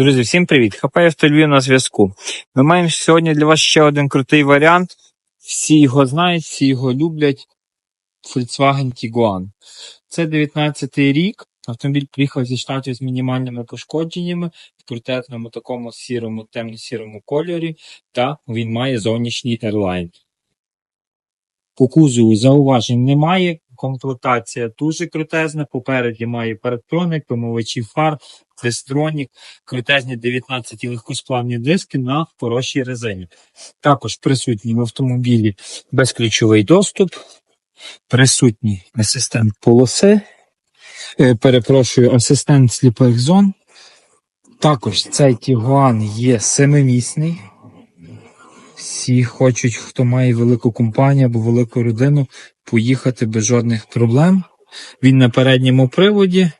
Друзі, всім привіт! Хапаєв Львів на зв'язку. Ми маємо сьогодні для вас ще один крутий варіант. Всі його знають, всі його люблять. Volkswagen Tiguan. Це 19-й рік. Автомобіль приїхав зі штатів з мінімальними пошкодженнями в крутезному такому сірому, темно-сірому кольорі, та він має зовнішній Airline. По кузову зауважень немає. Комплектація дуже крутезна. Попереді має парктроник, помивачі фар, дистронік, крутезні 19 легкосплавні диски на хорошій резині. Також присутній в автомобілі безключовий доступ, присутній асистент полоси, е, перепрошую, асистент сліпих зон. Також цей Тігуан є семимісний. Всі хочуть, хто має велику компанію або велику родину, поїхати без жодних проблем. Він на передньому приводі.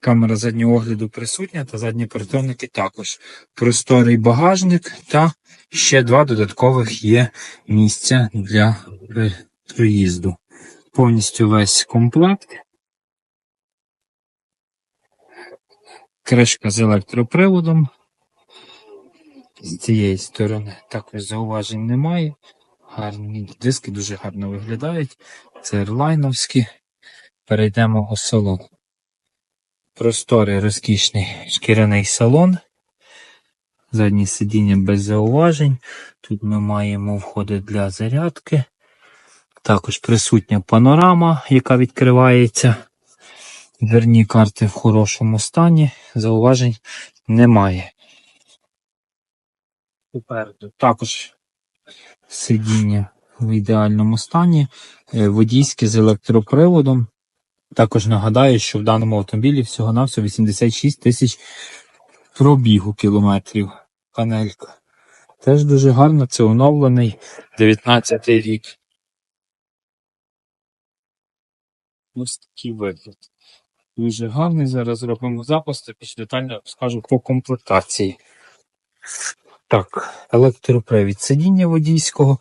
Камера заднього огляду присутня та задні притонники також. Просторий багажник та ще два додаткових є місця для проїзду. Повністю весь комплект. Кришка з електроприводом. З цієї сторони також зауважень немає. Гарні диски дуже гарно виглядають. Це ерлайновські. Перейдемо у салон. Просторий розкішний шкіряний салон. Заднє сидіння без зауважень. Тут ми маємо входи для зарядки. Також присутня панорама, яка відкривається. Дверні карти в хорошому стані. Зауважень немає. Попереду також сидіння в ідеальному стані, е, водійське з електроприводом. Також нагадаю, що в даному автомобілі всього-навсього 86 тисяч пробігу кілометрів. Панелька. Теж дуже гарно, це оновлений 19 й рік. Ось такий вигляд. Дуже гарний. Зараз зробимо запуск та більш детально скажу по комплектації. Так, електропривід сидіння водійського,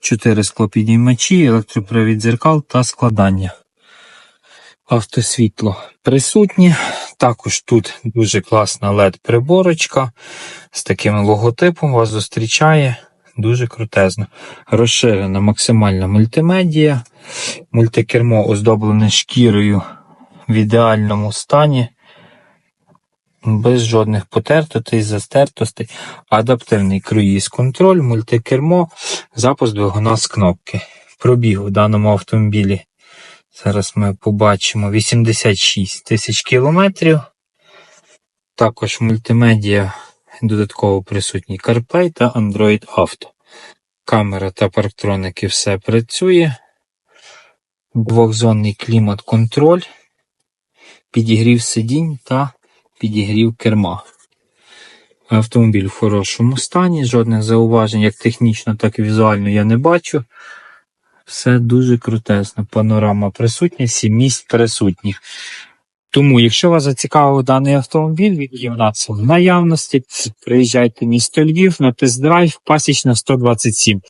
4 склопідіймачі, електропривід дзеркал та складання. Автосвітло присутнє. Також тут дуже класна LED-приборочка з таким логотипом вас зустрічає. Дуже крутезно. Розширена максимальна мультимедія. Мультикермо оздоблене шкірою в ідеальному стані без жодних потертостей, застертостей, адаптивний круїз контроль, мультикермо, запуск двигуна з кнопки. Пробіг у даному автомобілі. Зараз ми побачимо 86 тисяч кілометрів. Також мультимедіа додатково присутній CarPlay та Android Auto. Камера та парктроники все працює. Двохзонний клімат-контроль, підігрів сидінь та підігрів керма. Автомобіль в хорошому стані, жодних зауважень, як технічно, так і візуально я не бачу. Все дуже крутесно. Панорама присутня, сім місць присутніх. Тому, якщо вас зацікавив даний автомобіль, він є в нас в наявності. Приїжджайте місто Львів на тест-драйв, пасічна 127.